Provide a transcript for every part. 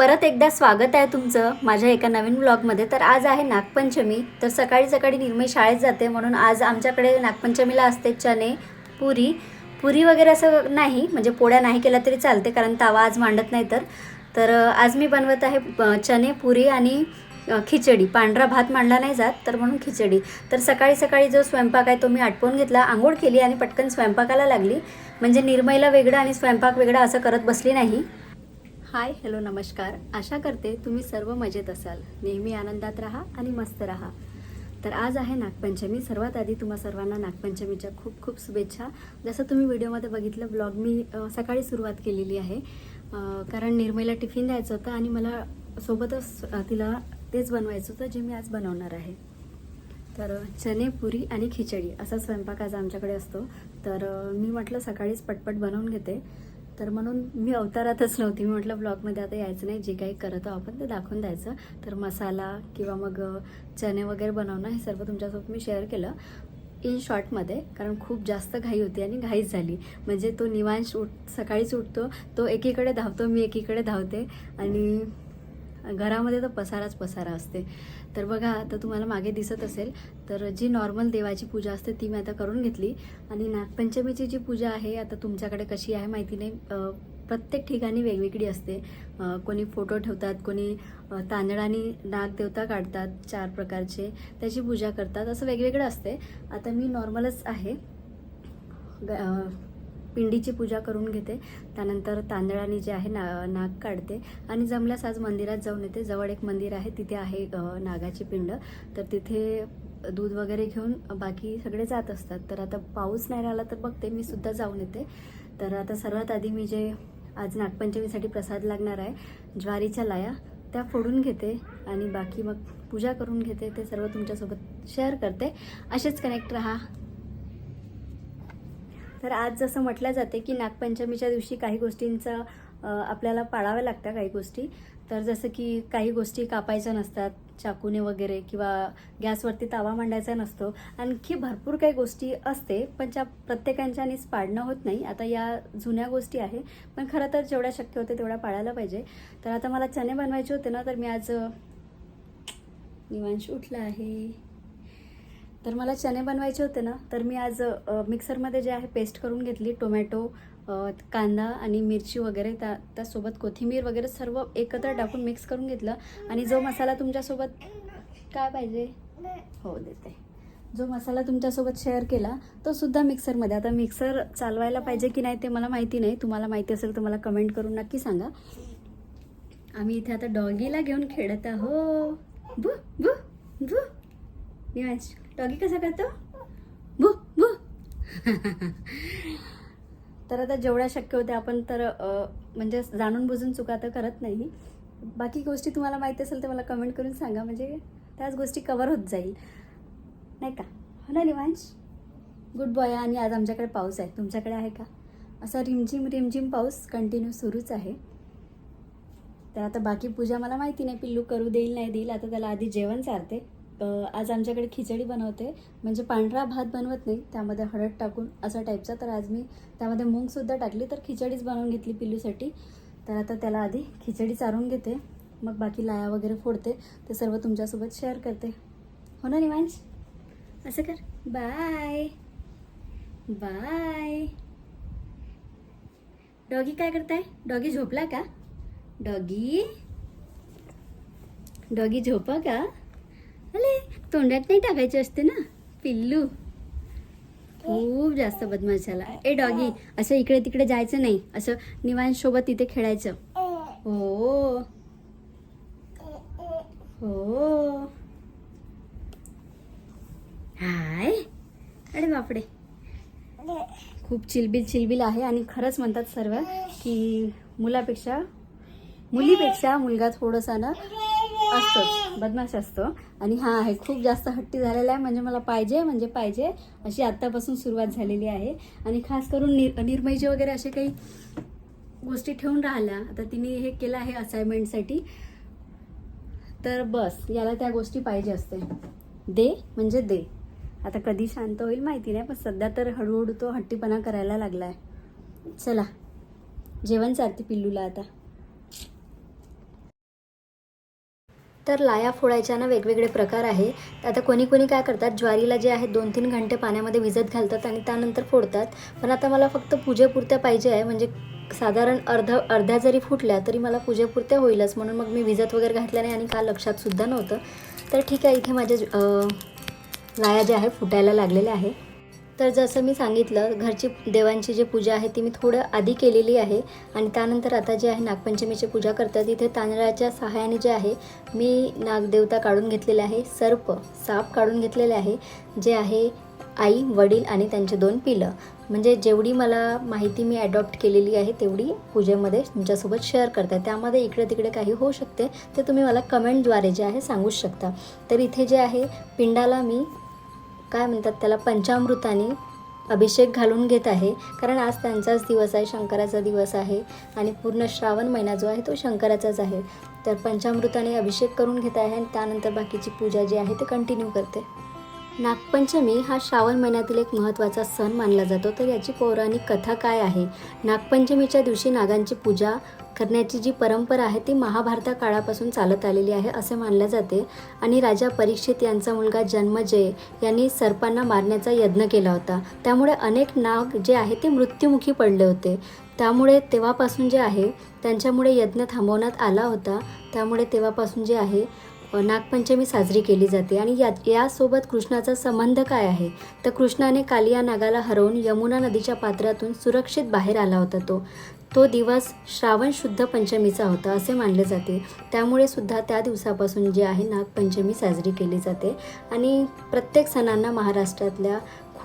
परत एकदा स्वागत आहे तुमचं माझ्या एका नवीन ब्लॉगमध्ये तर आज आहे नागपंचमी तर सकाळी सकाळी निर्मय शाळेत जाते म्हणून आज आमच्याकडे नागपंचमीला असते चणे पुरी. पुरी वगैरे असं नाही म्हणजे पोळ्या नाही केल्या तरी चालते कारण तावा आज मांडत नाही तर. तर आज मी बनवत आहे चणे पुरी आणि खिचडी. पांढरा भात मांडला नाही जात तर म्हणून खिचडी. तर सकाळी सकाळी जो स्वयंपाक आहे तो मी आटपून घेतला आंघोळ केली आणि पटकन स्वयंपाकाला लागली. म्हणजे निर्मयला वेगळं आणि स्वयंपाक वेगळा असं करत बसली नाही. हाय हॅलो नमस्कार. आशा करते तुम्ही सर्व मजेत असाल. नेहमी आनंदात राहा आणि मस्त राहा. तर आज आहे नागपंचमी. सर्वात आधी तुम्हा सर्वांना नागपंचमीच्या खूप खूप शुभेच्छा. जसं तुम्ही व्हिडिओमध्ये बघितलं ब्लॉग मी सकाळी सुरुवात केलेली आहे. कारण निर्मयला टिफिन द्यायचं होतं आणि मला सोबतच तिला तेच बनवायचं होतं जे मी आज बनवणार आहे. तर चणे पुरी आणि खिचडी असा स्वयंपाक आज आमच्याकडे असतो. तर मी म्हटलं सकाळीच पटपट बनवून घेते. तर म्हणून मी अवतारातच नव्हती. मी म्हटलं ब्लॉगमध्ये आता यायचं नाही. जे काही करत आहोत आपण ते दाखवून द्यायचं. तर मसाला किंवा मग चणे वगैरे बनवणं हे सर्व तुमच्यासोबत मी शेअर केलं. इन शॉर्टमध्ये कारण खूप जास्त घाई होती आणि घाईच झाली. म्हणजे तो निवांश उठ सकाळीच उठतो तो एकीकडे धावतो मी एकीकडे धावते. आणि घरामध्ये तर पसाराच पसारा असते. तर बघा आता तुम्हाला मागे दिसत असेल तर जी नॉर्मल देवाची पूजा असते ती मी आता करून घेतली. आणि नागपंचमीची जी पूजा आहे आता तुमच्याकडे कशी आहे माहिती नाही. प्रत्येक ठिकाणी वेगवेगळी असते. कोणी फोटो ठेवतात कोणी तांदळाने नागदेवता काढतात चार प्रकारचे. त्याची पूजा करतात. असं वेगवेगळं असते. आता मी नॉर्मलच आहे. ग- पिंडीची पूजा करून घेते. त्यानंतर तांदळाने जे आहे ना नाग काढते आणि जमल्यास आज मंदिरात जाऊन येते. जवळ एक मंदिर आहे तिथे आहे नागाची पिंड. तर तिथे दूध वगैरे घेऊन बाकी सगळे जात असतात. तर आता पाऊस नाही राहिला तर बघते मी सुद्धा जाऊन येते. तर आता सर्वात आधी मी जे आज नागपंचमीसाठी प्रसाद लागणार आहे ज्वारीच्या लाया त्या फोडून घेते आणि बाकी मग पूजा करून घेते. ते सर्व तुमच्यासोबत शेअर करते. असेच कनेक्ट राहा. तर आज जसं म्हटलं जाते की नागपंचमीच्या दिवशी काही गोष्टींचा आपल्याला पाळाव्या लागतात काही गोष्टी. तर जसं की काही गोष्टी कापायच्या नसतात चाकूने वगैरे किंवा गॅसवरती तावा मांडायचा नसतो. आणखी भरपूर काही गोष्टी असते पण त्या प्रत्येकांच्यानेच पाळणं होत नाही. आता या जुन्या गोष्टी आहे पण खरं तर जेवढ्या शक्य होते तेवढ्या पाळायला पाहिजे. तर आता मला चणे बनवायचे होते ना तर मी आज निवांश उठला आहे. तर मला चणे बनवायचे होते ना तर मी आज मिक्सरमध्ये जे आहे पेस्ट करून घेतली. टोमॅटो कांदा आणि मिरची वगैरे त्या त्यासोबत कोथिंबीर वगैरे सर्व एकत्र टाकून मिक्स करून घेतलं. आणि जो मसाला तुमच्यासोबत काय पाहिजे? हो देते. जो मसाला तुमच्यासोबत शेअर केला तो सुद्धा मिक्सरमध्ये. आता मिक्सर चालवायला पाहिजे की नाही ते मला माहिती नाही. तुम्हाला माहिती असेल तर मला कमेंट करून नक्की सांगा. आम्ही इथे आता डॉगीला घेऊन खेळत आहो भू भू बु निवांश डॉगी कसा करतो भू बु तर आता जेवढ्या शक्य होते आपण तर म्हणजे जाणून बुजून चुका तर करत नाही. बाकी गोष्टी तुम्हाला माहिती असेल तर मला कमेंट करून सांगा. म्हणजे त्याच गोष्टी कवर होत जाईल. नाही का? हो ना निवांश गुड बॉय आणि आज आमच्याकडे पाऊस आहे. तुमच्याकडे आहे का? असा रिमझिम रिमझिम पाऊस कंटिन्यू सुरूच आहे. तर आता बाकी पूजा मला माहिती नाही. पिल्लू करू देईल नाही देईल. आता त्याला आधी जेवण चालते आज आमच्याकडे खिचडी बनवते. म्हणजे पांढरा भात बनवत नाही त्यामध्ये हळद टाकून असा टाईपचा तर आज मी त्यामध्ये मूगसुद्धा टाकली तर खिचडीच बनवून घेतली पिल्लूसाठी. तर आता त्याला आधी खिचडी चारून घेते. मग बाकी लाया वगैरे फोडते. ते सर्व तुमच्यासोबत शेअर करते. हो ना निवांश? असं कर. बाय बाय डॉगी काय करताय? डॉगी झोपला का? डॉगी डॉगी झोपा का? अरे तोंडात नाही टाकायचे असते ना? पिल्लू. खूप जास्त बदमाश झाला. ए डॉगी असं इकडे तिकडे जायचं नाही. असं निवांत तिथे खेळायचं. हो. हो. हाय. अरे बापडे खूप चिलबिल चिलबिल आहे आणि खरंच म्हणतात सर्व की मुलापेक्षा मुलीपेक्षा मुलगा थोडासा ना असतोच. बदमाश असतो. आणि हा आहे खूप जास्त हट्टी झालेला आहे म्हणजे मला पाहिजे म्हणजे पाहिजे अशी आत्तापासून सुरुवात झालेली आहे. आणि खास करून निर निर्मयचे वगैरे असे काही गोष्टी ठेवून राहिल्या आता तिने हे केलं आहे असाइनमेंटसाठी तर बस याला त्या गोष्टी पाहिजे असते. दे म्हणजे दे. आता कधी शांत होईल माहिती नाही पण सध्या तर हळूहळू तो हट्टीपणा करायला लागला आहे चला जेवण चालते पिल्लूला आता. तर लाया फोडायच्या ना वेगवेगळे प्रकार आहे. आता कोणी कोणी काय करतात ज्वारीला जे आहे दोन तीन घंटे पाण्यामध्ये विजत घालतात आणि त्यानंतर फोडतात. पण आता मला फक्त पूजेपुरत्या पाहिजे आहे म्हणजे साधारण अर्ध अर्ध्या जरी फुटल्या तरी मला पूजेपुरत्या होईलच. म्हणून मग मी विजत वगैरे घातल्या नाही आणि का लक्षातसुद्धा नव्हतं. तर ठीक आहे इथे माझ्या लाया ज्या आहे फुटायला लागलेल्या आहे. तर जसं मी सांगितलं घरची देवांची जी पूजा आहे ती मी थोडं आधी केलेली आहे. आणि त्यानंतर आता जे आहे नागपंचमीची पूजा करतात तिथे तांदळाच्या सहाय्याने जे आहे मी नागदेवता काढून घेतलेले आहे सर्प साप काढून घेतलेले आहे जे आहे आई वडील आणि त्यांचे दोन पिलं. म्हणजे जेवढी मला माहिती मी ॲडॉप्ट केलेली आहे तेवढी पूजेमध्ये तुमच्यासोबत शेअर करते. त्यामध्ये इकडे तिकडे काही होऊ शकते ते तुम्ही मला कमेंटद्वारे जे आहे सांगूच शकता. तर इथे जे आहे पिंडाला मी काय म्हणतात त्याला पंचामृताने अभिषेक घालून घेत आहे. कारण आज त्यांचाच दिवस आहे शंकराचा दिवस आहे आणि पूर्ण श्रावण महिना जो आहे तो शंकराचाच आहे. तर पंचामृताने अभिषेक करून घेत आहे आणि त्यानंतर बाकीची पूजा जी आहे ते कंटिन्यू करते. नागपंचमी हा श्रावण महिन्यातील एक महत्त्वाचा सण मानला जातो. तर याची पौराणिक कथा काय आहे? नागपंचमीच्या दिवशी नागांची पूजा करण्याची जी परंपरा आहे ती महाभारता काळापासून चालत आलेली आहे असे मानले जाते. आणि राजा परीक्षित यांचा मुलगा जन्मजय यांनी सर्पांना मारण्याचा यज्ञ केला होता. त्यामुळे अनेक नाग जे आहे ते मृत्युमुखी पडले होते. त्यामुळे तेव्हापासून जे आहे त्यांच्यामुळे यज्ञ थांबवण्यात आला होता. त्यामुळे तेव्हापासून जे आहे नागपंचमी साजरी केली जाते. आणि या यासोबत कृष्णाचा संबंध काय आहे? तर कृष्णाने कालिया नागाला हरवून यमुना नदीच्या पात्रातून सुरक्षित बाहेर आला होता तो. तो दिवस श्रावण शुद्ध पंचमीचा होता असे मानले जाते. त्यामुळे सुद्धा त्या दिवसापासून जे आहे नागपंचमी साजरी केली जाते. आणि प्रत्येक सणांना महाराष्ट्रातल्या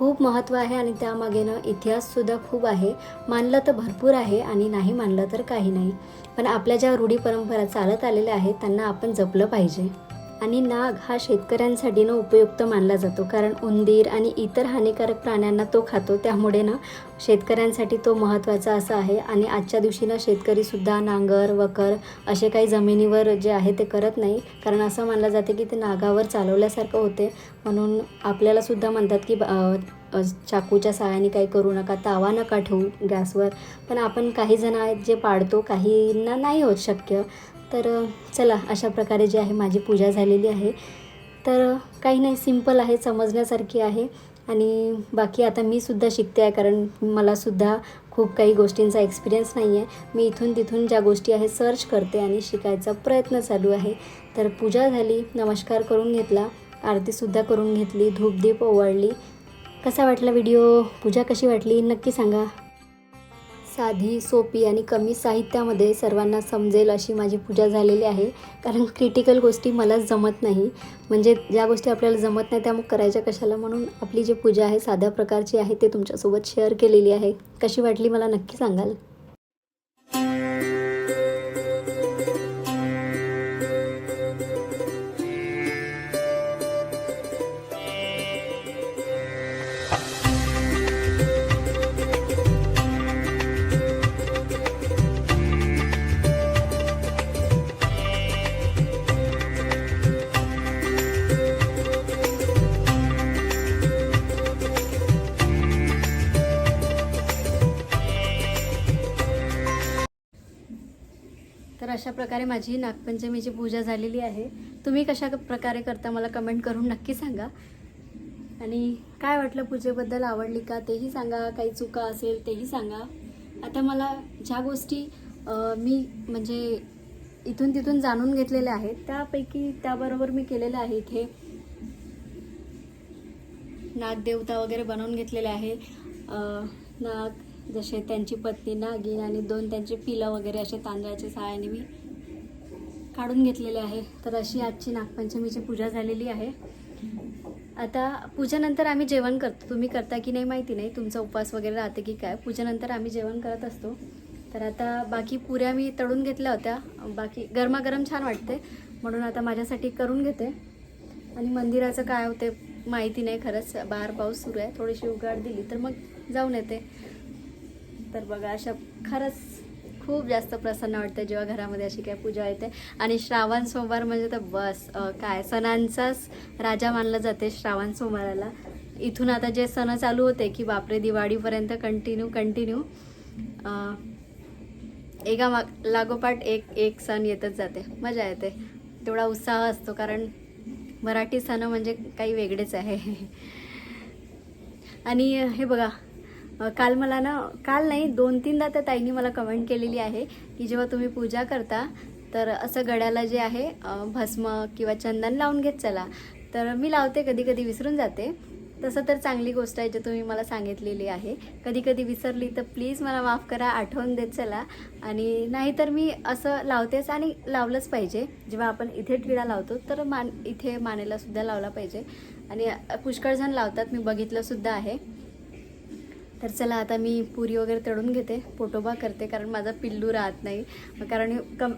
खूप महत्त्व आहे आणि त्यामागेनं इतिहाससुद्धा खूप आहे. मानलं तर भरपूर आहे आणि नाही मानलं तर काही नाही. पण आपल्या ज्या रूढी परंपरा चालत आलेल्या आहेत त्यांना आपण जपलं पाहिजे. आणि नाग हा शेतकऱ्यांसाठी ना उपयुक्त मानला जातो. कारण उंदीर आणि इतर हानिकारक प्राण्यांना तो खातो. त्यामुळे ना शेतकऱ्यांसाठी तो महत्त्वाचा असा आहे. आणि आजच्या दिवशी ना शेतकरीसुद्धा नांगर वकर असे काही जमिनीवर जे आहे ते करत नाही. कारण असं मानलं जाते की ते नागावर चालवल्यासारखं होते. म्हणून आपल्यालासुद्धा म्हणतात की चाकूच्या सहाय्याने काही करू नका तावा नका ठेवू गॅसवर. पण आपण काही जण आहेत जे पाडतो काहींना नाही होत शक्य. तर चला अशा प्रकारे जी आहे माझी पूजा झालेली आहे. तर काही नाही सिंपल आहे समजण्यासारखी आहे. आणि बाकी आता मी सुद्धा शिकते आहे कारण मलासुद्धा खूप काही गोष्टींचा एक्सपिरियन्स नाही आहे. मी इथून तिथून ज्या गोष्टी आहे सर्च करते आणि शिकायचा प्रयत्न चालू आहे. तर पूजा झाली नमस्कार करून घेतला आरतीसुद्धा करून घेतली धूपदीप ओवाळली. कसा वाटला व्हिडिओ पूजा कशी वाटली? नक्की सांगा. साधी सोपी आणि कमी साहित्यामध्ये सर्वांना समजेल अशी माझी पूजा झालेली आहे. कारण क्रिटिकल गोष्टी मलाच जमत नाही. म्हणजे ज्या गोष्टी आपल्याला जमत नाही त्या मग करायच्या कशाला? म्हणून आपली जी पूजा आहे साध्या प्रकारची आहे ते तुमच्यासोबत शेअर केलेली आहे. कशी वाटली मला नक्की सांगाल? प्रकारे माझी नागपंचमीची पूजा झालेली आहे. तुम्ही कशा प्रकारे करता मला कमेंट करून नक्की सांगा. आणि काय वाटलं पूजेबद्दल आवडली का? तेही सांगा. काही चुका असेल तेही सांगा. आता मला ज्या गोष्टी मी म्हणजे इथून तिथून जाणून घेतलेल्या आहेत त्यापैकी त्याबरोबर मी केलेलं आहे इथे. नागदेवता वगैरे बनवून घेतलेले आहे. नाग जसे त्यांची पत्नी नागिन आणि दोन त्यांचे पिलं वगैरे असे तांदळाच्या सहाय्याने मी काढून घेतलेले आहे. तर अशी आजची नागपंचमीची पूजा झालेली आहे. आता पूजेनंतर आम्ही जेवण करतो. तुम्ही करता की नाही माहिती नाही. तुमचा उपवास वगैरे राहते की काय. पूजेनंतर आम्ही जेवण करत असतो. तर आता बाकी पुऱ्या मी तळून घेतल्या होत्या. बाकी गरमागरम छान वाटते. म्हणून आता माझ्यासाठी करून घेते. आणि मंदिराचं काय होते माहिती नाही खरंच. बाहेर पाऊस सुरू आहे. थोडीशी उघाड दिली तर मग जाऊन येते. तर बघा अशा खरंच खूप जास्त प्रसन्न वाटतं जेव्हा घरामध्ये अशी काय पूजा येते. आणि श्रावण सोमवार म्हणजे तर बस काय? सणांचाच राजा मानलं जाते श्रावण सोमवाराला. इथून आता जे सण चालू होते की बापरे दिवाळीपर्यंत कंटिन्यू कंटिन्यू एका माग लागोपाठ एक एक सण येतच जाते. मजा येते. तेवढा उत्साह असतो कारण मराठी सण म्हणजे काही वेगळेच आहे. आणि हे बघा काल मला ना काल नाही दोन तीनदा त्या ताईंनी मला कमेंट केलेली आहे की जेव्हा तुम्ही पूजा करता तर असं गळ्याला जे आहे भस्म किंवा चंदन लावून घेत चला. तर मी लावते कधी कधी विसरून जाते. तसं तर चांगली गोष्ट आहे जे तुम्ही मला सांगितलेली आहे. कधी कधी विसरली तर प्लीज मला माफ करा आठवण देत चला. आणि नाहीतर मी असं लावतेच आणि लावलंच पाहिजे. जेव्हा आपण इथे टिळा लावतो तर मान इथे मानेला सुद्धा लावला पाहिजे. आणि पुष्कळ जण लावतात मी बघितलं सुद्धा आहे. तर चला आता मी पुरी वगैरे तळून घेते पोटोबा करते कारण माझा पिल्लू राहत नाही. कारण कम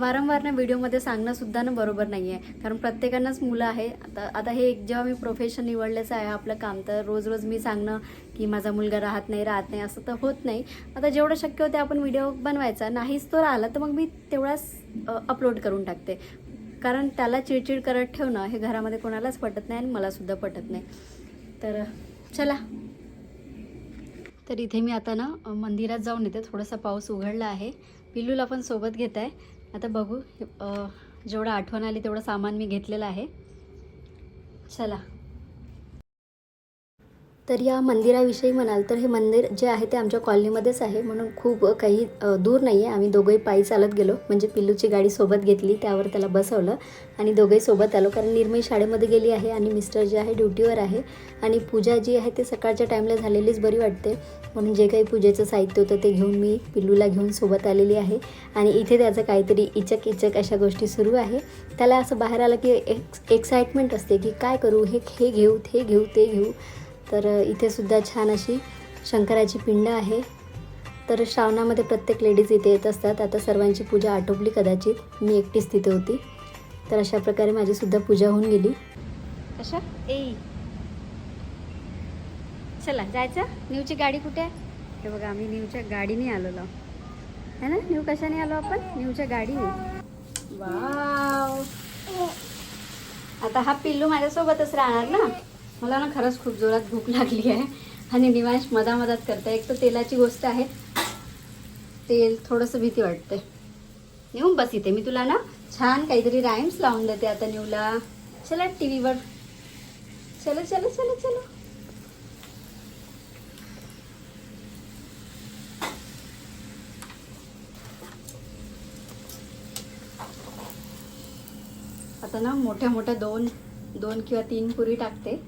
वारंवार ना व्हिडिओमध्ये सांगणंसुद्धा ना बरोबर नाही आहे कारण प्रत्येकांनाच मुलं आहे. आता आता हे एक जेव्हा मी प्रोफेशन निवडलेचं आहे आपलं काम तर रोज रोज मी सांगणं की माझा मुलगा राहत नाही राहत नाही असं तर होत नाही. आता जेवढं शक्य होते आपण व्हिडिओ बनवायचा. नाहीच तो राहिला तर मग मी तेवढाच अपलोड करून टाकते. कारण त्याला चिडचिड करत ठेवणं हे घरामध्ये कोणालाच पटत नाही आणि मलासुद्धा पटत नाही. तर चला. तर इथे मी आता ना मंदिरात जाऊन येते. थोडासा पाऊस उघडला आहे. पिल्लूला पण सोबत घेत आहे आता बघू जेवढं आठवण आली तेवढं सामान मी घेतलेलं आहे. चला. तर या मंदिराविषयी म्हणाल तर हे मंदिर जे आहे ते आमच्या कॉलनीमध्येच आहे. म्हणून खूप काही दूर नाही आहे आम्ही दोघंही पायी चालत गेलो. म्हणजे पिल्लूची गाडी सोबत घेतली. त्यावर त्याला बसवलं. आणि दोघंही सोबत आलो. कारण निर्मयी शाळेमध्ये गेली आहे आणि मिस्टर जे आहे ड्युटीवर आहे. आणि पूजा जी आहे ते सकाळच्या टाईमला झालेलीच बरी वाटते. म्हणून जे काही पूजेचं साहित्य होतं ते घेऊन मी पिल्लूला घेऊन सोबत आलेली आहे. आणि इथे त्याचं काहीतरी इचक इचक अशा गोष्टी सुरू आहे. त्याला असं बाहेर आलं की एक्स एक्साइटमेंट असते की काय करू? हे हे घेऊ ते घेऊ ते घेऊ. तर इथे सुद्धा छान अशी शंकराची पिंड आहे. तर श्रावणामध्ये प्रत्येक लेडीज इथे येत असतात. आता सर्वांची पूजा आटोपली कदाचित. मी एकटीच तिथे होती. तर अशा प्रकारे माझी सुद्धा पूजा होऊन गेली. कशा ए चला जायचं? न्यूची गाडी कुठे आहे? हे बघा आम्ही न्यूच्या गाडीने आलेलो. है ना? न्यू कशाने आलो आपण? न्यूच्या गाडीने. वाव. आता हा पिल्लू माझ्यासोबतच राहणार ना? मला ना खरंच खूप जोरात भूक लागली आहे. आणि निवांश मधामधात करते एक तर तेलाची गोष्ट आहे. तेल थोडंसं भीती वाटते नेऊन बस इथे. मी तुला ना छान काहीतरी राईम्स लावून देते आता न्यूला. चला टी व्हीवर चलो चलो चलो चलो. आता ना मोठ्या मोठ्या दोन दोन किंवा तीन पुरी टाकते.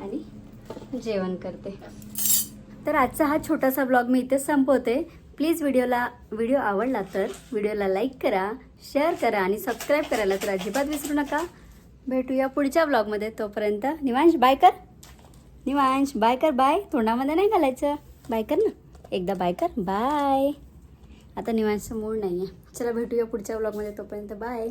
आणि जेवण करते. तर आजचा हा छोटासा ब्लॉग मी इथेच संपवते. प्लीज व्हिडिओला व्हिडिओ आवडला तर व्हिडिओला लाईक करा शेअर करा आणि सबस्क्राईब करायला तर अजिबात विसरू नका. भेटूया पुढच्या ब्लॉगमध्ये. तोपर्यंत निवांश बाय कर. निवांश बाय कर बाय. तोंडामध्ये नाही घालायचं. बाय कर ना. एकदा बाय कर. बाय. आता निवांशचं मूळ नाही आहे चला भेटूया पुढच्या ब्लॉगमध्ये. तोपर्यंत बाय.